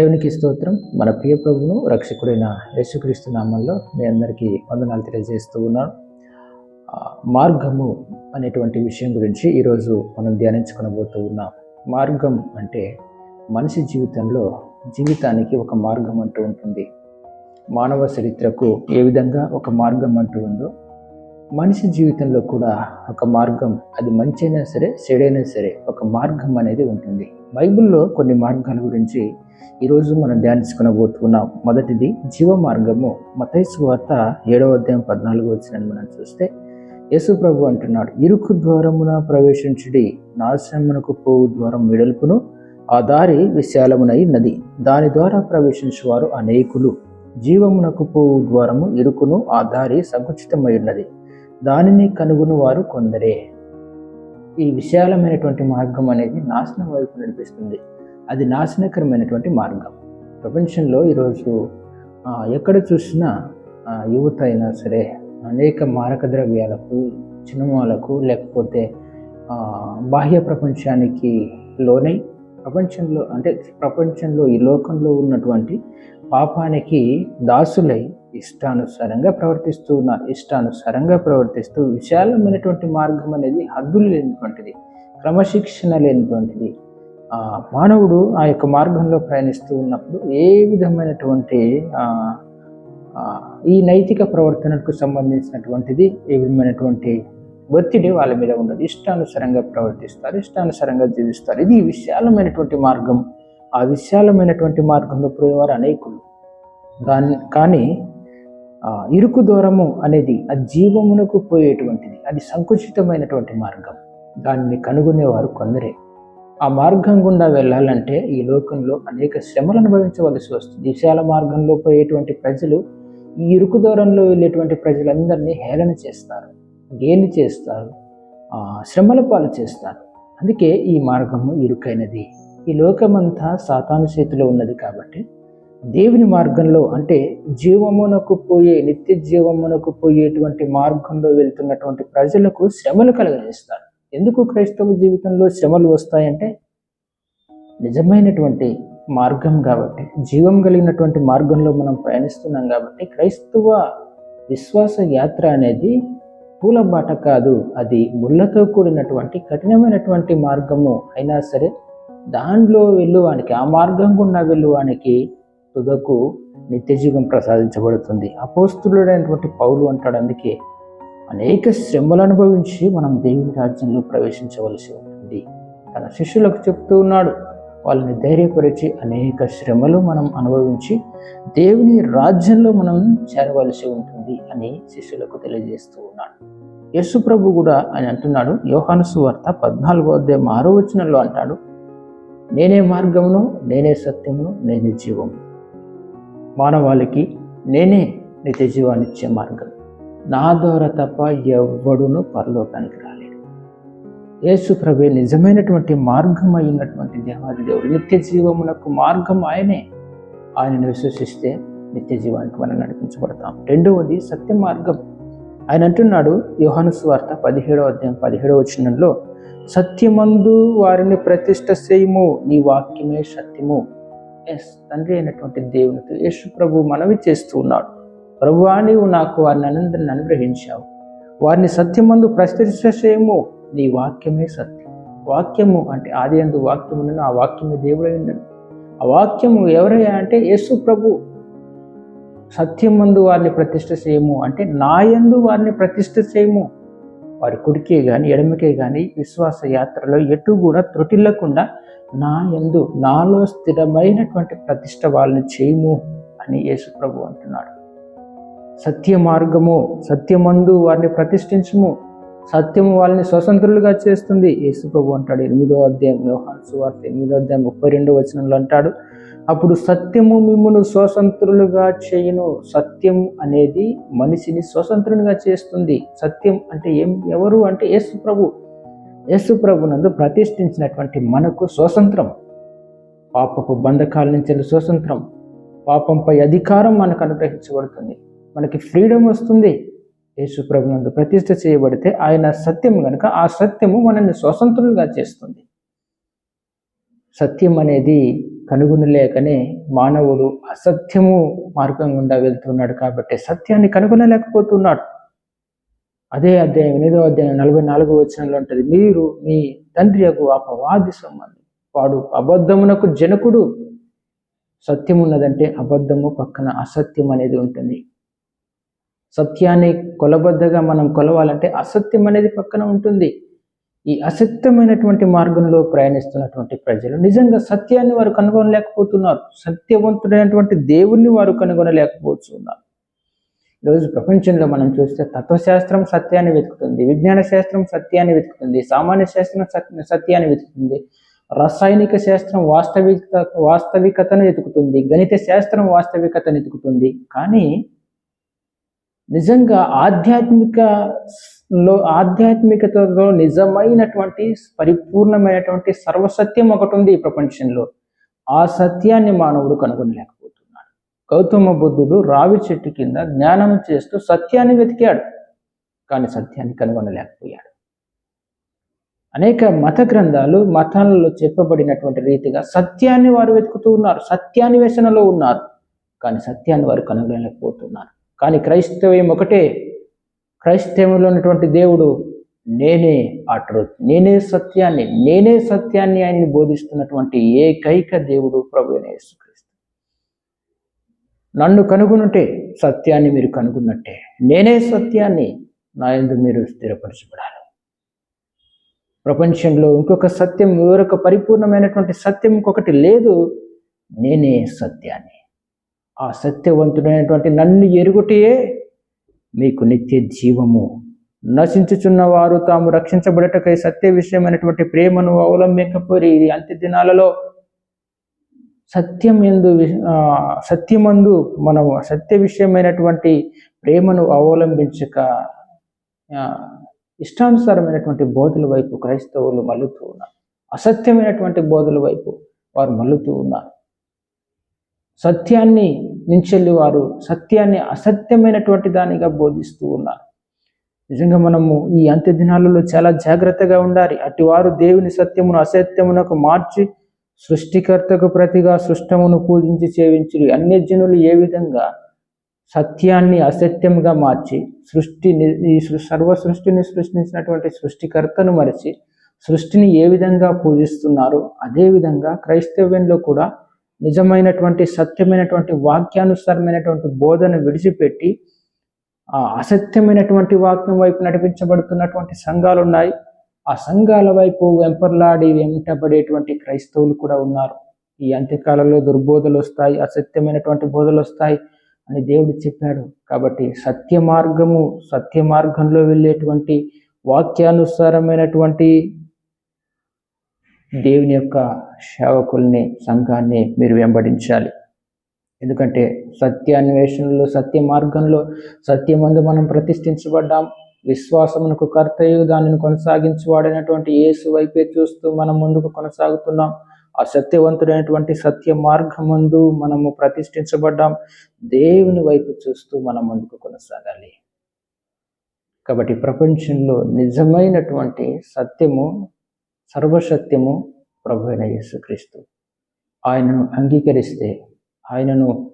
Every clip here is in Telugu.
దేవునికి స్తోత్రం. మన ప్రియ ప్రభును రక్షకుడైన యేసుక్రీస్తు నామంలో మీ అందరికీ వందనాలు తెలియజేస్తూ ఉన్నాను. మార్గము అనేటువంటి విషయం గురించి ఈరోజు మనం ధ్యానించుకునబోతూ ఉన్నాం. మార్గం అంటే మనిషి జీవితంలో జీవితానికి ఒక మార్గం అంటూ ఉంటుంది. మానవ చరిత్రకు ఏ విధంగా ఒక మార్గం అంటూ ఉందో మనిషి జీవితంలో కూడా ఒక మార్గం అది మంచి అయినా సరే చెడైనా సరే ఒక మార్గం అనేది ఉంటుంది. బైబిల్లో కొన్ని మార్గాల గురించి ఈరోజు మనం ధ్యానించుకునబోతున్నాం మొదటిది జీవ మార్గము. మతైసు వార్త ఏడవ అధ్యాయం పద్నాలుగు వచ్చిన మనం చూస్తే యేసు ప్రభు అంటున్నాడు ఇరుకు ద్వారమున ప్రవేశించుడి నాశనమునకు పోవు ద్వారం వెడల్పును ఆ దారి విశాలమునై నది దాని ద్వారా ప్రవేశించేవారు అనేకులు. జీవమునకు పోవు ద్వారము ఇరుకును ఆ దారి సంకుచితమై ఉన్నది. దానిని కనుగొని వారు కొందరే. ఈ విశాలమైనటువంటి మార్గం అనేది నాశనం వైపు నడిపిస్తుంది. అది నాశనకరమైనటువంటి మార్గం. ప్రపంచంలో ఈరోజు ఎక్కడ చూసినా యువత అయినా సరే అనేక మారక ద్రవ్యాలకు చినుమాలకు లేకపోతే బాహ్య ప్రపంచానికి లోనై ప్రపంచంలో అంటే ప్రపంచంలో ఈ లోకంలో ఉన్నటువంటి పాపానికి దాసులై ఇష్టానుసారంగా ప్రవర్తిస్తూ ఉన్నారు. ఇష్టానుసారంగా ప్రవర్తిస్తూ విశాలమైనటువంటి మార్గం అనేది హద్దులు లేనటువంటిది క్రమశిక్షణ లేనటువంటిది. మానవుడు ఆ యొక్క మార్గంలో ప్రయాణిస్తూ ఉన్నప్పుడు ఏ విధమైనటువంటి ఈ నైతిక ప్రవర్తనకు సంబంధించినటువంటిది ఏ విధమైనటువంటి ఒత్తిడి వాళ్ళ మీద ఉండదు. ఇష్టానుసారంగా ప్రవర్తిస్తారు ఇష్టానుసారంగా జీవిస్తారు. ఇది విశాలమైనటువంటి మార్గం. ఆ విశాలమైనటువంటి మార్గంలో పోయేవారు అనేకులు. దాని కానీ ఇరుకు దూరము అనేది ఆ జీవమునకు పోయేటువంటిది. అది సంకుచితమైనటువంటి మార్గం. దానిని కనుగొనేవారు కొందరే. ఆ మార్గం గుండా వెళ్ళాలంటే ఈ లోకంలో అనేక శ్రమలు అనుభవించవలసి వస్తుంది. విశాల మార్గంలో పోయేటువంటి ప్రజలు ఈ ఇరుకు దూరంలో వెళ్ళేటువంటి ప్రజలందరినీ హేళన చేస్తారు గేలి చేస్తారు శ్రమల పాలు చేస్తారు. అందుకే ఈ మార్గము ఇరుకైనది. ఈ లోకమంతా సాతాను చేతిలో ఉన్నది కాబట్టి దేవుని మార్గంలో అంటే జీవమునకు పోయే నిత్య జీవమునకు పోయేటువంటి మార్గంలో వెళ్తున్నటువంటి ప్రజలకు శ్రమలు కలగజేస్తారు. ఎందుకు క్రైస్తవ జీవితంలో శ్రమలు వస్తాయంటే నిజమైనటువంటి మార్గం కాబట్టి జీవం కలిగినటువంటి మార్గంలో మనం ప్రయాణిస్తున్నాం కాబట్టి క్రైస్తవ విశ్వాస యాత్ర అనేది పూలబాట కాదు అది ముళ్ళతో కూడినటువంటి కఠినమైనటువంటి మార్గము. అయినా సరే దానిలో వెళ్ళువానికి ఆ మార్గం గుండా వెళ్ళువానికి తుదకు నిత్యజీవం ప్రసాదించబడుతుంది. అపోస్తులుడైనటువంటి పౌలు అంటాడు అందుకే అనేక శ్రమలు అనుభవించి మనం దేవుని రాజ్యంలో ప్రవేశించవలసి ఉంటుంది. తన శిష్యులకు చెప్తూ ఉన్నాడు వాళ్ళని ధైర్యపరిచి అనేక శ్రమలు మనం అనుభవించి దేవుని రాజ్యంలో మనం చేరవలసి ఉంటుంది అని శిష్యులకు తెలియజేస్తూ ఉన్నాడు. యేసు ప్రభు కూడా ఆయన అంటున్నాడు యోహాను సువార్త పద్నాలుగో అధ్యాయం ఆరో వచనంలో అంటాడు నేనే మార్గమును నేనే సత్యమును నేనే జీవము మానవాళికి నేనే నిత్య ఇచ్చే మార్గం. నా ద్వారా తప్ప ఎవడును పరలోకానికి రాలేడు. యేసు ప్రభు నిజమైనటువంటి మార్గం అయినటువంటి దేవాది దేవుడు నిత్య జీవమునకు మార్గం ఆయనే. ఆయనను విశ్వసిస్తే నిత్య జీవానికి మనం నడిపించబడతాం. రెండవది సత్య మార్గం. ఆయన అంటున్నాడు యోహాను స్వార్త పదిహేడవ అధ్యాయం పదిహేడవ వచనంలో సత్యమందు వారిని ప్రతిష్ట చేయము నీ వాక్యమే సత్యము. ఎస్ తండ్రి అయినటువంటి దేవునితో యేసు ప్రభు మనవి చేస్తూ ఉన్నాడు. ప్రభువా నీవు నాకు వారిని అనందరిని అనుగ్రహించావు. వారిని సత్యమందు ప్రశ్నించసేమో నీ వాక్యమే సత్యం. వాక్యము అంటే ఆది అందు వాక్యమును ఆ వాక్యమే దేవుడై ఉండను ఆ వాక్యము ఎవరయ్యా అంటే యేసు ప్రభు. సత్యమందు వారిని ప్రతిష్ట చేయము అంటే నాయందు వారిని ప్రతిష్ట చేయము వారి కుడికే కానీ ఎడమకే కానీ విశ్వాస యాత్రలో ఎటు కూడా త్రుటిల్లకుండా నా ఎందు నాలో స్థిరమైనటువంటి ప్రతిష్ట వాళ్ళని చేయము అని యేసుప్రభు అంటున్నాడు. సత్య మార్గము సత్యమందు వారిని ప్రతిష్ఠించము సత్యము వాళ్ళని స్వతంత్రులుగా చేస్తుంది యేసుప్రభు అంటాడు. ఎనిమిదో అధ్యాయం యోహాను సువార్త ఎనిమిదో అధ్యాయం ముప్పై రెండో వచనంలో అంటాడు అప్పుడు సత్యము మిమ్మును స్వతంత్రులుగా చేయను. సత్యం అనేది మనిషిని స్వతంత్రునిగా చేస్తుంది. సత్యం అంటే ఏం? ఎవరు? అంటే యేసు ప్రభు. యేసు ప్రభునందు ప్రతిష్ఠించినటువంటి మనకు స్వతంత్రం. పాపపు బంధకాల నుంచి స్వతంత్రం. పాపంపై అధికారం మనకు అనుగ్రహించబడుతుంది. మనకి ఫ్రీడమ్ వస్తుంది. యేసు ప్రభునందు ప్రతిష్ఠ చేయబడితే ఆయన సత్యం కనుక ఆ సత్యము మనల్ని స్వతంత్రులుగా చేస్తుంది. సత్యం అనేది కనుగొనలేకనే మానవుడు అసత్యము మార్గం గుండా వెళ్తున్నాడు కాబట్టి సత్యాన్ని కనుగొనలేకపోతున్నాడు. అదే అధ్యాయం ఎనిమిదో అధ్యాయం నలభై నాలుగో వచనంలో ఉంటుంది. మీరు మీ తండ్రి యొక్క అపవాది సంబంధం. వాడు అబద్ధమునకు జనకుడు. సత్యం ఉన్నదంటే అబద్ధము పక్కన అసత్యం అనేది ఉంటుంది. సత్యాన్ని కొలబద్దగా మనం కొలవాలంటే అసత్యం అనేది పక్కన ఉంటుంది. ఈ అసత్యమైనటువంటి మార్గంలో ప్రయాణిస్తున్నటువంటి ప్రజలు నిజంగా సత్యాన్ని వారు కనుగొనలేకపోతున్నారు. సత్యవంతుడైనటువంటి దేవుణ్ణి వారు కనుగొనలేకపోతున్నారు. ఈరోజు ప్రపంచంలో మనం చూస్తే తత్వశాస్త్రం సత్యాన్ని వెతుకుతుంది విజ్ఞాన శాస్త్రం సత్యాన్ని వెతుకుతుంది సామాన్య శాస్త్రం సత్యాన్ని వెతుకుతుంది రసాయనిక శాస్త్రం వాస్తవిక వాస్తవికతను వెతుకుతుంది గణిత శాస్త్రం వాస్తవికతను వెతుకుతుంది. కానీ నిజంగా ఆధ్యాత్మికలో ఆధ్యాత్మికతలో నిజమైనటువంటి పరిపూర్ణమైనటువంటి సర్వసత్యం ఒకటి ఉంది ఈ ప్రపంచంలో. ఆ సత్యాన్ని మానవుడు కనుగొనలేక గౌతమ బుద్ధుడు రావి చెట్టు కింద జ్ఞానం చేస్తూ సత్యాన్ని వెతికాడు. కానీ సత్యాన్ని కనుగొనలేకపోయాడు. అనేక మత గ్రంథాలు మతాలలో చెప్పబడినటువంటి రీతిగా సత్యాన్ని వారు వెతుకుతూ ఉన్నారు. సత్యాన్వేషణలో ఉన్నారు. కానీ సత్యాన్ని వారు కనుగొనలేకపోతున్నారు. కానీ క్రైస్తవ్యం ఒకటే. క్రైస్తవంలో ఉన్నటువంటి దేవుడు నేనే ఆ ట్రూత్. నేనే సత్యాన్ని నేనే సత్యాన్ని ఆయన్ని బోధిస్తున్నటువంటి ఏకైక దేవుడు ప్రభు యేసుక్రీస్తు. నన్ను కనుగొనుంటే సత్యాన్ని మీరు కనుగొన్నట్టే. నేనే సత్యాన్ని నా ఎందు మీరు స్థిరపరచబడాలి. ప్రపంచంలో ఇంకొక సత్యం వేరొక పరిపూర్ణమైనటువంటి సత్యం ఇంకొకటి లేదు. నేనే సత్యాన్ని. ఆ సత్యవంతుడైనటువంటి నన్ను ఎరుగుటయే మీకు నిత్య జీవము. నశించుచున్న వారు తాము రక్షించబడటకై సత్య విషయమైనటువంటి ప్రేమను అవలంబింకపోయి అంత్య దినాలలో సత్యం ఎందు సత్యమందు మనము సత్య విషయమైనటువంటి ప్రేమను అవలంబించక ఇష్టానుసారమైనటువంటి బోధుల వైపు క్రైస్తవులు మల్లుతూ ఉన్నారు. అసత్యమైనటువంటి బోధుల వైపు వారు మల్లుతూ ఉన్నారు. సత్యాన్ని నించెల్లి వారు సత్యాన్ని అసత్యమైనటువంటి దానిగా బోధిస్తూ ఉన్నారు. నిజంగా మనము ఈ అంత్య దినాలలో చాలా జాగ్రత్తగా ఉండాలి. అటు వారు దేవుని సత్యమును అసత్యమునకు మార్చి సృష్టికర్తకు ప్రతిగా సృష్టమును పూజించి సేవించి అన్యజనులు ఏ విధంగా సత్యాన్ని అసత్యంగా మార్చి సృష్టిని ఈ సర్వ సృష్టిని సృష్టించినటువంటి సృష్టికర్తను మరిచి సృష్టిని ఏ విధంగా పూజిస్తున్నారో అదేవిధంగా క్రైస్తవ్యంలో కూడా నిజమైనటువంటి సత్యమైనటువంటి వాక్యానుసారమైనటువంటి బోధన విడిచిపెట్టి ఆ అసత్యమైనటువంటి వాక్యం వైపు నడిపించబడుతున్నటువంటి సంఘాలు ఉన్నాయి ఆ సంఘాల వైపు వెంపర్లాడి వెంటబడేటువంటి క్రైస్తవులు కూడా ఉన్నారు. ఈ అంత్యకాలంలో దుర్బోధలు వస్తాయి అసత్యమైనటువంటి బోధలు వస్తాయి అని దేవుడు చెప్పాడు. కాబట్టి సత్య మార్గము సత్య మార్గంలో వెళ్ళేటువంటి వాక్యానుసారమైనటువంటి దేవుని యొక్క సేవకుల్ని సంఘాన్ని మీరు వెంబడించాలి. ఎందుకంటే సత్యాన్వేషణలో సత్య మార్గంలో సత్యమందు మనం ప్రతిష్ఠించబడ్డాం. విశ్వాసమునకు కర్తయ్య దానిని కొనసాగించువాడైనటువంటి యేసు వైపే చూస్తూ మనం ముందుకు కొనసాగుతున్నాం. ఆ సత్యవంతుడైనటువంటి సత్య మార్గమందు మనము ప్రతిష్ఠించబడ్డాం. దేవుని వైపు చూస్తూ మనం ముందుకు కొనసాగాలి. కాబట్టి ప్రపంచంలో నిజమైనటువంటి సత్యము సర్వసత్యము ప్రభు అయిన యేసుక్రీస్తు. ఆయనను అంగీకరిస్తే ఆయనను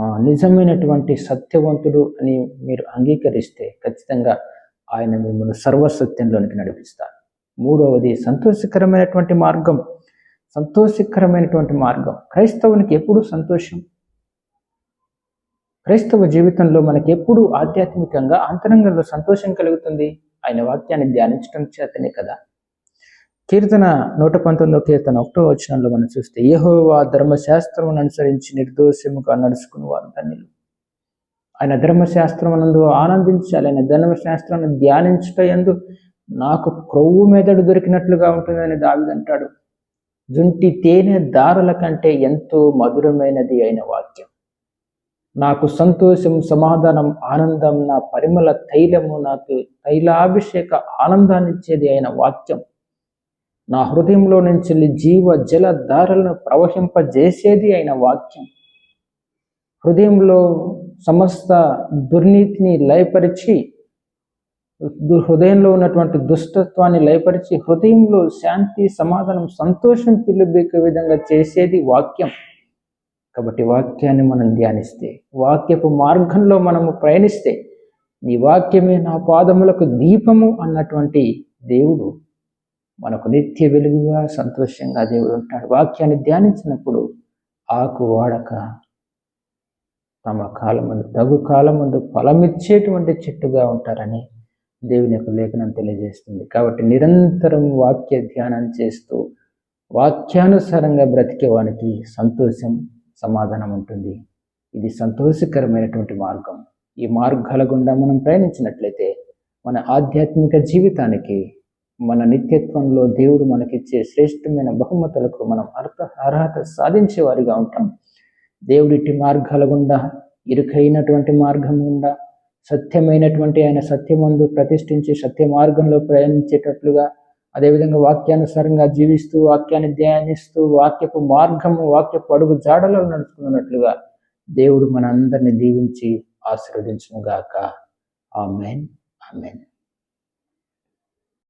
నిజమైనటువంటి సత్యవంతుడు అని మీరు అంగీకరిస్తే ఖచ్చితంగా ఆయన మిమ్మల్ని సర్వసత్యంలోనికి నడిపిస్తారు. మూడవది సంతోషకరమైనటువంటి మార్గం. సంతోషకరమైనటువంటి మార్గం. క్రైస్తవునికి ఎప్పుడు సంతోషం? క్రైస్తవ జీవితంలో మనకి ఎప్పుడు ఆధ్యాత్మికంగా అంతరంగంలో సంతోషం కలుగుతుంది? ఆయన వాక్యాన్ని ధ్యానించడం చేతనే కదా. కీర్తన నూట పంతొమ్మిదో కీర్తన ఒకటో వచనంలో మనం చూస్తే యహోవా ధర్మశాస్త్రం అనుసరించి నిర్దోషముగా నడుచుకుని వారు ధన్యులు. ఆయన ధర్మశాస్త్రమునందు ఆనందించాలి ఆయన ధర్మశాస్త్రాన్ని ధ్యానించట ఎందు నాకు క్రొవ్వు మెదడు దొరికినట్లుగా ఉంటుందని దావిదంటాడు జుంటి తేనె దారుల కంటే ఎంతో మధురమైనది అయిన వాక్యం. నాకు సంతోషం సమాధానం ఆనందం నా పరిమళ తైలము నాకు తైలాభిషేక ఆనందాన్నిచ్చేది అయిన వాక్యం. నా హృదయంలో నుంచి జీవ జల ధారలను ప్రవహింపజేసేది అయిన వాక్యం. హృదయంలో సమస్త దుర్నీతిని లయపరిచి దు- హృదయంలో ఉన్నటువంటి దుష్టత్వాన్ని లయపరిచి హృదయంలో శాంతి సమాధానం సంతోషం పిలుబెక్కే విధంగా చేసేది వాక్యం. కాబట్టి వాక్యాన్ని మనం ధ్యానిస్తే వాక్యపు మార్గంలో మనము ప్రయాణిస్తే నీ వాక్యమే నా పాదములకు దీపము అన్నటువంటి దేవుడు మనకు నిత్య వెలుగుగా సంతోషంగా దేవుడు ఉంటాడు. వాక్యాన్ని ధ్యానించినప్పుడు ఆకు వాడక తమ కాలమందు తగు కాలమందు ఫలమిచ్చేటువంటి చెట్టుగా ఉంటారని దేవుని యొక్క లేఖనం తెలియజేస్తుంది. కాబట్టి నిరంతరం వాక్య ధ్యానం చేస్తూ వాక్యానుసారంగా బ్రతికే వానికి సంతోషం సమాధానం ఉంటుంది. ఇది సంతోషకరమైనటువంటి మార్గం. ఈ మార్గాల గుండా మనం ప్రయాణించినట్లయితే మన ఆధ్యాత్మిక జీవితానికి మన నిత్యత్వంలో దేవుడు మనకిచ్చే శ్రేష్టమైన బహుమతులకు మనం అర్హత అర్హత సాధించే వారిగా ఉంటాం. దేవుడిటి మార్గాల గుండా ఇరుకైనటువంటి మార్గం గుండా సత్యమైనటువంటి ఆయన సత్యమందు ప్రతిష్ఠించి సత్య మార్గంలో ప్రయాణించేటట్లుగా అదేవిధంగా వాక్యానుసారంగా జీవిస్తూ వాక్యాన్ని ధ్యానిస్తూ వాక్యపు మార్గము వాక్యపు అడుగు జాడలో నడుచుకున్నట్లుగా దేవుడు మన అందరిని దీవించి ఆశీర్వదించుగాక ఆమెన్. ఆమెన్.